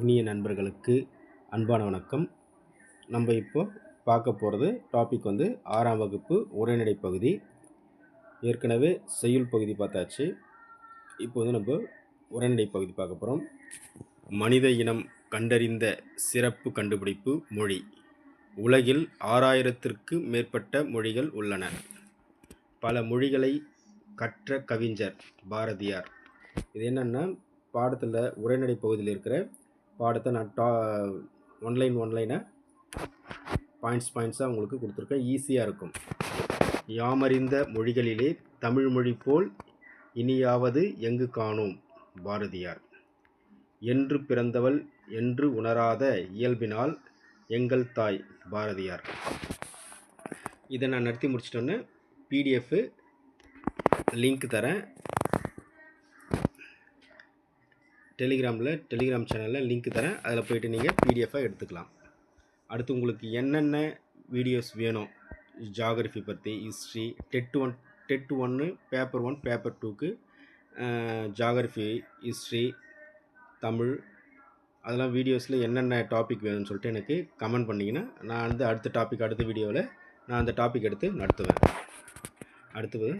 இனிய நண்பர்களுக்கு அன்பான வணக்கம். நம்ம இப்போ பார்க்க போகிறது டாபிக் வந்து ஆறாம் வகுப்பு உரைநடை பகுதி. ஏற்கனவே செய்யுள் பகுதி பார்த்தாச்சு. இப்போ வந்து நம்ம உரைநடை பகுதி பார்க்க போகிறோம் மனித இனம் கண்டறிந்த சிறப்பு கண்டுபிடிப்பு மொழி. உலகில் ஆறாயிரத்திற்கு மேற்பட்ட மொழிகள் உள்ளன. பல மொழிகளை கற்ற கவிஞர் பாரதியார். இது என்னென்னா பாடத்தில் உரைநடை பகுதியில் இருக்கிற பாடத்தை நான் டா ஒன்லைன் ஒன்லைனை பாயிண்ட்ஸ் பாயிண்ட்ஸாக உங்களுக்கு கொடுத்துருக்கேன். ஈஸியாக இருக்கும். யாமறிந்த மொழிகளிலே தமிழ் மொழி போல் இனியாவது எங்கு காணோம்? பாரதியார். என்று பிறந்தவள் என்று உணராத இயல்பினால் எங்கள் தாய் பாரதியார். இதை நான் நடத்தி முடிச்சிட்டோன்னே பிடிஎஃப்பு லிங்க் தரேன். டெலிகிராமில் டெலிகிராம் சேனலில் லிங்க் தரேன். அதில் போயிட்டு நீங்கள் பிடிஎஃபாக எடுத்துக்கலாம். அடுத்து உங்களுக்கு என்னென்ன வீடியோஸ் வேணும்? ஜாகிரஃபி பற்றி ஹிஸ்ட்ரி டெட் ஒன் டெட் ஒன்று பேப்பர் ஒன் பேப்பர் டூக்கு ஜாகிரஃபி ஹிஸ்ட்ரி தமிழ் அதெல்லாம் வீடியோஸில் என்னென்ன டாபிக் வேணும்னு சொல்லிட்டு எனக்கு கமெண்ட் பண்ணிங்கன்னா நான் வந்து அடுத்த டாபிக் அடுத்த வீடியோவில் நான் அந்த டாபிக் எடுத்து நடத்துவேன். அடுத்தது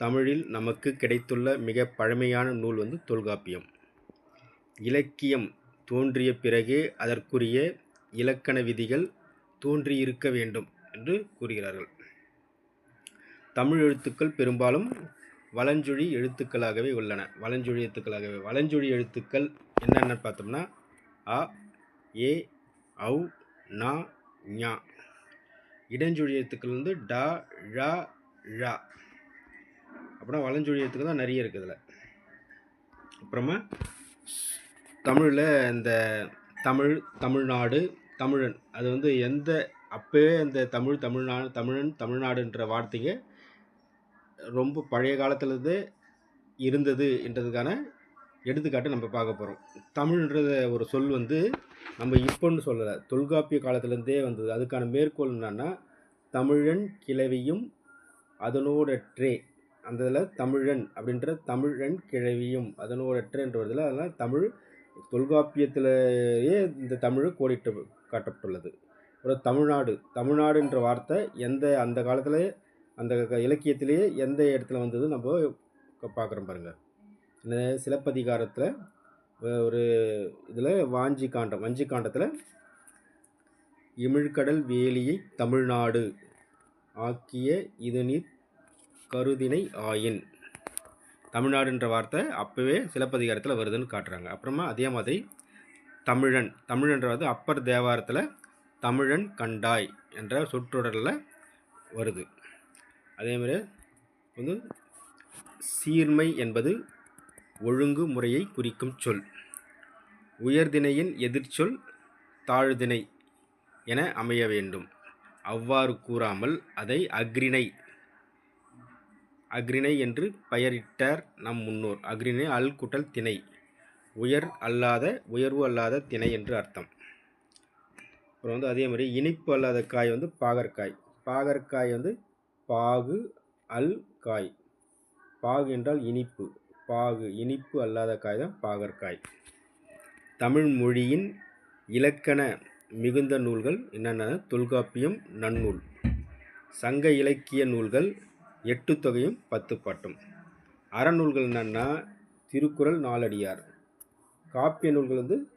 தமிழில் நமக்கு கிடைத்துள்ள மிக பழமையான நூல் வந்து தொல்காப்பியம். இலக்கியம் தோன்றிய பிறகே அதற்குரிய இலக்கண விதிகள் தோன்றியிருக்க வேண்டும் என்று கூறுகிறார்கள். தமிழ் எழுத்துக்கள் பெரும்பாலும் வலஞ்சொழி எழுத்துக்களாகவே உள்ளன. வலஞ்சொழி எழுத்துக்களாகவே வலஞ்சொழி எழுத்துக்கள் என்னென்ன பார்த்தோம்னா அ ஏ ஔ நா ஞா. இடஞ்சொழி எழுத்துக்கள் வந்து டா ழா ழா. அப்புறம் வலஞ்சொழி எழுத்துக்கள் தான் நிறைய இருக்குது இதில் அப்புறமா தமிழில் இந்த தமிழ் தமிழ்நாடு தமிழன். அது வந்து எந்த அப்போவே அந்த தமிழ் தமிழ்நாடு தமிழன் தமிழ்நாடுன்ற வார்த்தைங்க ரொம்ப பழைய காலத்துலேருந்தே இருந்தது என்றதுக்கான எடுத்துக்காட்டு நம்ம பார்க்க போகிறோம் தமிழ்ன்றத ஒரு சொல் வந்து நம்ம இப்போன்னு சொல்லலை தொல்காப்பிய காலத்துலேருந்தே வந்தது. அதுக்கான மேற்கோள் என்னன்னா தமிழன் கிழவியும் அதனோடற்றே. அந்த இதில் தமிழன் அப்படின்ற தமிழன் கிழவியும் அதனோடற்றன்ற வருதுல அதெல்லாம் தமிழ் தொல்காப்பியத்திலேயே இந்த தமிழ் கோடிட்டு காட்டப்பட்டுள்ளது. ஒரு தமிழ்நாடு தமிழ்நாடுன்ற வார்த்தை எந்த அந்த காலத்தில் அந்த இலக்கியத்திலேயே எந்த இடத்துல வந்தது நம்ம பார்க்குறோம் பாருங்கள் இந்த சிலப்பதிகாரத்தில் ஒரு இதில் வாஞ்சி காண்டம் வஞ்சி காண்டத்தில் இமிழ்கடல் வேலியை தமிழ்நாடு ஆக்கிய இது நீர் கருதினை ஆயின். தமிழ்நாடுன்ற வார்த்தை அப்போவே சிலப்பதிகாரத்தில் வருதுன்னு காட்டுறாங்க. அப்புறமா அதே மாதிரி தமிழன் தமிழன்ற வந்து அப்பர் தேவாரத்தில் தமிழன் கண்டாய் என்ற சொற்றொடரில் வருது. அதேமாதிரி வந்து சீர்மை என்பது ஒழுங்கு முறையை குறிக்கும் சொல். உயர்திணையின் எதிர்ச்சொல் தாழ்திணை என அமைய வேண்டும். அவ்வாறு கூறாமல் அதை அக்ரிணை அக்ரிணை என்று பெயரிட்டார் நம் முன்னோர். அக்ரிணை அல் குட்டல் திணை. உயர் அல்லாத உயர்வு அல்லாத திணை என்று அர்த்தம். அப்புறம் வந்து அதே மாதிரி இனிப்பு அல்லாத காய் வந்து பாகற்காய். பாகற்காய் வந்து பாகு அல் காய். பாகு என்றால் இனிப்பு. பாகு இனிப்பு அல்லாத காய் தான் பாகற்காய். தமிழ் மொழியின் இலக்கண மிகுந்த நூல்கள் என்னென்ன தொல்காப்பியம் நன்னூல். சங்க இலக்கிய நூல்கள் எட்டு தொகையும் பத்து பாட்டும். அறநூல்கள் என்னன்னா திருக்குறள் நாலடியார். காப்பிய நூல்கள் வந்து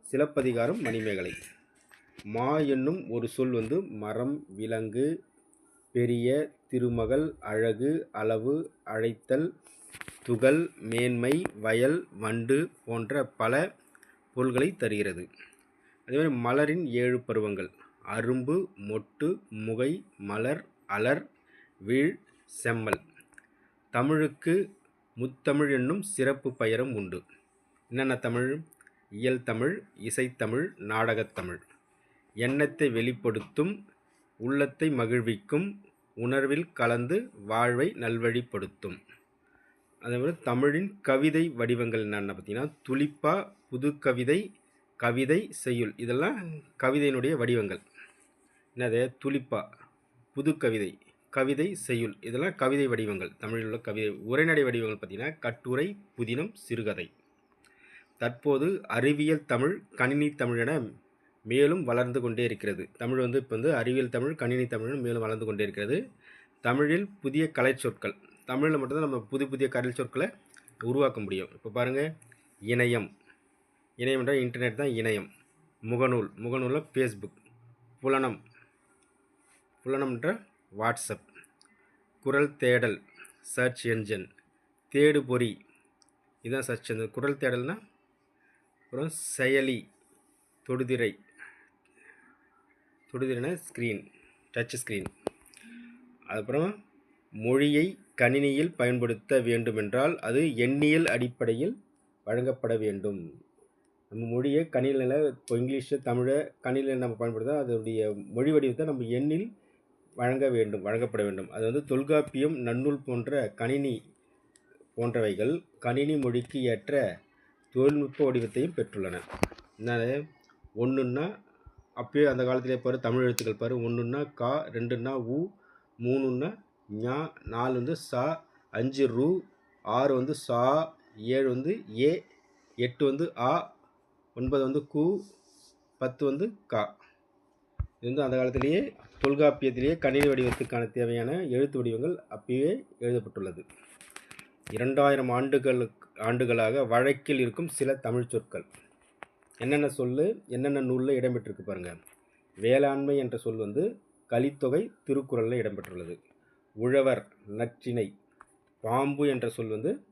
சிலப்பதிகாரம் மணிமேகலை. மா என்னும் ஒரு சொல் வந்து மரம் விலங்கு பெரிய திருமகள் அழகு அளவு அழைத்தல் துகள் மேன்மை வயல் வண்டு போன்ற பல பொருள்களை தருகிறது. அதேமாதிரி மலரின் ஏழு பருவங்கள். அரும்பு மொட்டு முகை மலர் அலர் வீழ் செம்மல். தமிழுக்கு முத்தமிழ் என்னும் சிறப்பு பெயரும் உண்டு. என்னென்ன தமிழ்? இயல் தமிழ் இசைத்தமிழ் நாடகத்தமிழ் எண்ணத்தை வெளிப்படுத்தும் உள்ளத்தை மகிழ்விக்கும் உணர்வில் கலந்து வாழ்வை நல்வழிப்படுத்தும். அதேபோல் தமிழின் கவிதை வடிவங்கள் என்னென்ன பார்த்தீங்கன்னா துளிப்பா புது கவிதை கவிதை செய்யுள். இதெல்லாம் கவிதையினுடைய வடிவங்கள். என்னது? துளிப்பா புது கவிதை. கவிதை செய்யுள். இதெல்லாம் கவிதை வடிவங்கள். தமிழில் உள்ள கவிதை உரைநடை வடிவங்கள் பார்த்திங்கன்னா கட்டுரை புதினம் சிறுகதை. தற்போது அறிவியல் தமிழ் கணினி தமிழ் என மேலும் வளர்ந்து கொண்டே இருக்கிறது. தமிழ் வந்து இப்போ வந்து அறிவியல் தமிழ் கணினி தமிழ் மேலும் வளர்ந்து கொண்டே இருக்கிறது. தமிழில் புதிய கலைச்சொற்கள் தமிழில் மட்டும்தான் நம்ம புது புதிய கலை சொற்களை உருவாக்க முடியும். இப்போ பாருங்கள் இணையம். இணையம் என்றால் இன்டர்நெட் தான் இணையம். முகநூல். முகநூலில் ஃபேஸ்புக் புலனம். புலனம்ன்ற வாட்ஸ்அப். குரல் தேடல் சர்ச் என்ஜின் தேடுபொறி. இதுதான் சர்ச் என்ஜின் குரல் தேடல்னா அப்புறம் செயலி தொடுதிரை. தொடுதிரைனா ஸ்க்ரீன் டச் ஸ்க்ரீன் அதுக்கப்புறம் மொழியை கணினியில் பயன்படுத்த வேண்டுமென்றால் அது எண்ணியல் அடிப்படையில் வழங்கப்பட வேண்டும். நம்ம மொழியை கணினியில் இப்போ இங்கிலீஷு தமிழை கணினியில் நம்ம பயன்படுத்தா அதனுடைய மொழி வடிவத்தை நம்ம எண்ணில் வழங்க வேண்டும் வழங்கப்பட வேண்டும். அது வந்து தொல்காப்பியம் நன்னூல் போன்ற கணினி போன்றவைகள் கணினி மொழிக்கு ஏற்ற தொழில்நுட்ப வடிவத்தையும் பெற்றுள்ளன. என்ன ஒன்றுன்னா அப்பயே அந்த காலத்திலே பாரு தமிழ் எழுத்துக்கள் பாரு ஒன்றுன்னா கா ரெண்டுன்னா உ மூணுன்னா ஞா நாலு வந்து சா அஞ்சு ரூ ஆறு வந்து சா ஏழு வந்து ஏ எட்டு வந்து ஆ ஒன்பது வந்து கு பத்து வந்து கா. இது வந்து அந்த காலத்திலேயே தொல்காப்பியத்திலேயே கணினி வடிவத்துக்கான தேவையான எழுத்து வடிவங்கள் அப்பயே எழுதப்பட்டுள்ளது. இரண்டாயிரம் ஆண்டுகளுக்கு ஆண்டுகளாக வழக்கில் இருக்கும் சில தமிழ் சொற்கள். என்னென்ன சொல் என்னென்ன நூலில் இடம்பெற்றிருக்கு பாருங்கள் வேளாண்மை என்ற சொல் வந்து கலித்தொகை திருக்குறளில் இடம்பெற்றுள்ளது. உழவர் நற்றிணை. பாம்பு என்ற சொல் வந்து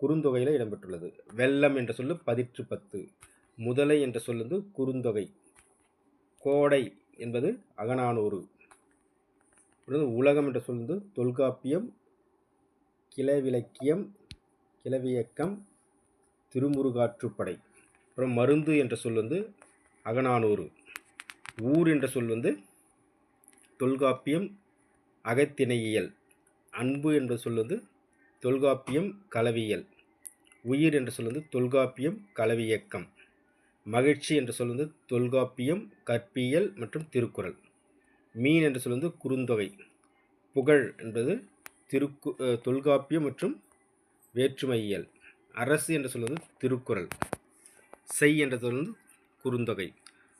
குறுந்தொகையில் இடம்பெற்றுள்ளது. வெள்ளம் என்ற சொல் பதிற்று பத்து முதலை என்ற சொல் வந்து குறுந்தொகை. கோடை என்பது அகநானூறு. உலகம் என்ற சொல் வந்து தொல்காப்பியம் கிளவிலக்கியம் கிளவியக்கம் திருமுருகாற்றுப்படை. அப்புறம் மருந்து என்ற சொல் வந்து அகநானூறு. ஊர் என்ற சொல் வந்து தொல்காப்பியம் அகத்திணையியல். அன்பு என்ற சொல் வந்து தொல்காப்பியம் கலவியல். உயிர் என்ற சொல் வந்து தொல்காப்பியம் கலவியக்கம். மகிழ்ச்சி என்ற சொல் வந்து தொல்காப்பியம் கற்பியல் மற்றும் திருக்குறள். மீன் என்று சொல் வந்து குறுந்தொகை. புகழ் என்பது திருக்கு தொல்காப்பியம் மற்றும் வேற்றுமையியல். அரசு என்று சொல் வந்து திருக்குறள். செய் என்ற சொல் வந்து குறுந்தொகை.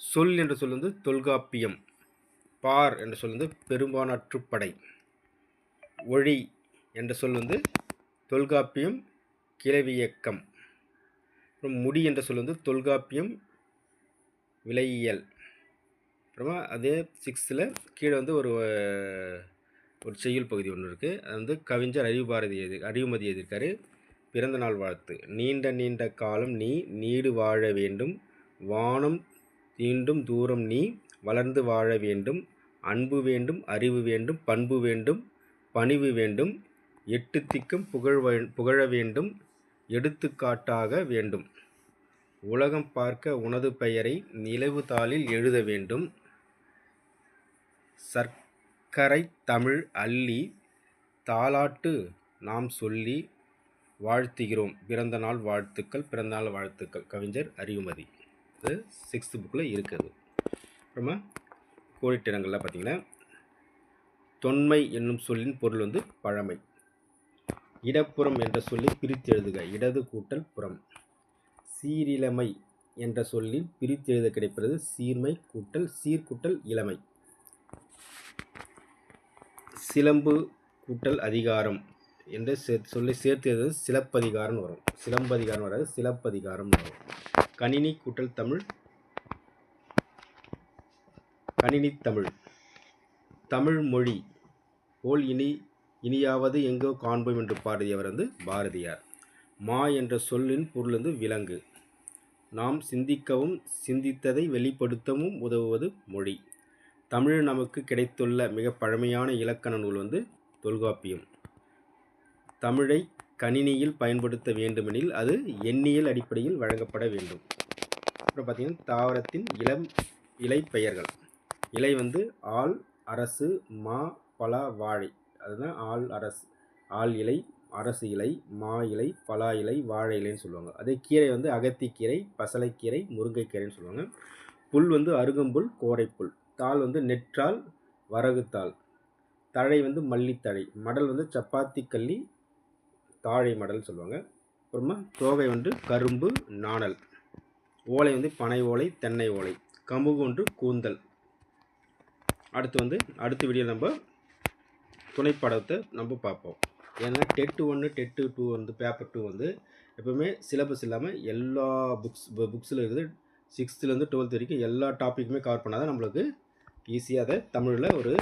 சொல் என்று சொல் வந்து தொல்காப்பியம். பார் என்ற சொல் வந்து பெரும்பானாற்றுப்படை ஒழி என்ற சொல் வந்து தொல்காப்பியம் கிளவியக்கம். அப்புறம் முடி என்ற சொல் வந்து தொல்காப்பியம் விலையியல் அப்புறமா அதே சிக்ஸ்த்தில் கீழே வந்து ஒரு ஒரு செய்யுள் பகுதி ஒன்று இருக்குது அது வந்து கவிஞர் அறிவு பாரதி எழுதி அறிவுமதி எழுதியிருக்காரு. பிறந்த நாள் வாழ்த்து. நீண்ட நீண்ட காலம் நீ நீடு வாழ வேண்டும். வானம் தீண்டும் தூரம் நீ வளர்ந்து வாழ வேண்டும். அன்பு வேண்டும் அறிவு வேண்டும் பண்பு வேண்டும் பணிவு வேண்டும். எட்டு திக்கும் புகழ் புகழ வேண்டும். எடுத்துக்காட்டாக வேண்டும். உலகம் பார்க்க உனது பெயரை நிலவு தாளில் எழுத வேண்டும். சர்க்கரை தமிழ் அள்ளி தாலாட்டு நாம் சொல்லி வாழ்த்துகிறோம். பிறந்த நாள் வாழ்த்துக்கள் பிறந்த நாள் வாழ்த்துக்கள். கவிஞர் அறிவுமதி இது சிக்ஸ்த்து புக்கில் இருக்குது அப்புறமா கோடிட்டிடங்களில் பார்த்திங்கன்னா தொன்மை என்னும் சொல்லின் பொருள் வந்து பழமை. இடப்புறம் என்ற சொல்லை பிரித்து எழுதுக. இடது கூட்டல் புறம். சீரிழமை என்ற சொல்லில் பிரித்து எழுத கிடைப்பது சீர்மை கூட்டல் சீர்கூட்டல் இளமை. சிலம்பு கூட்டல் அதிகாரம் என்று சே சொல்லி சேர்த்து எழுது சிலப்பதிகாரம் வரும். சிலம்பதிகாரம் வராது சிலப்பதிகாரம் வரும். கணினி கூட்டல் தமிழ். கணினி தமிழ். தமிழ் மொழி. போல் இனி இனியாவது எங்கோ காண்போம் என்று பாடியவர் வந்து பாரதியார். மா என்ற சொல்லின் பொருள் வந்து விலங்கு. நாம் சிந்திக்கவும் சிந்தித்ததை வெளிப்படுத்தவும் உதவுவது மொழி. தமிழ் நமக்கு கிடைத்துள்ள மிக பழமையான இலக்கண நூல் வந்து தொல்காப்பியம். தமிழை கணினியில் பயன்படுத்த வேண்டுமெனில் அது எண்ணியல் அடிப்படையில் வழங்கப்பட வேண்டும். அப்புறம் பார்த்திங்கன்னா தாவரத்தின் இளம் இலை பெயர்கள். இலை வந்து ஆள் அரசு மா பலா வாழை. அதுதான் ஆள் அரசு. ஆள் இலை அரசு இலை மா இலை பலா இலை வாழை இலைன்னு சொல்லுவாங்க. அதே கீரை வந்து அகத்திக்கீரை பசலைக்கீரை முருங்கைக்கீரைன்னு சொல்லுவாங்க. புல் வந்து அருகம்புல் கோரைப்புல். தாள் வந்து நெற்றால் வரகுத்தாள் தழை வந்து மல்லித்தழை. மடல் வந்து சப்பாத்தி கள்ளி தாழை மடல் சொல்லுவாங்க. அப்புறமா தோகை வந்து கரும்பு நாணல். ஓலை வந்து பனை ஓலை தென்னை ஓலை. கமுகு ஒன்று கூந்தல். அடுத்து வந்து அடுத்த வீடியோ நம்ம துணைப்படத்தை நம்ம பார்ப்போம். ஏன்னா டெட்டு ஒன்று டெட்டு டூ வந்து பேப்பர் டூ வந்து எப்போவுமே சிலபஸ் இல்லாமல் எல்லா புக்ஸ் புக்ஸில் இருக்குது. சிக்ஸ்த்துலேருந்து டுவெல்த் வரைக்கும் எல்லா டாப்பிக்குமே கவர் பண்ணால் தான் நம்மளுக்கு ஈஸியாக அதை தமிழில் ஒரு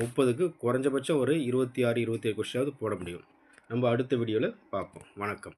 முப்பதுக்கு குறைஞ்சபட்சம் ஒரு இருபத்தி ஆறு இருபத்தி ஏழு கொஸ்டினாவது போட முடியும். நம்ம அடுத்த வீடியோவில் பார்ப்போம். வணக்கம்.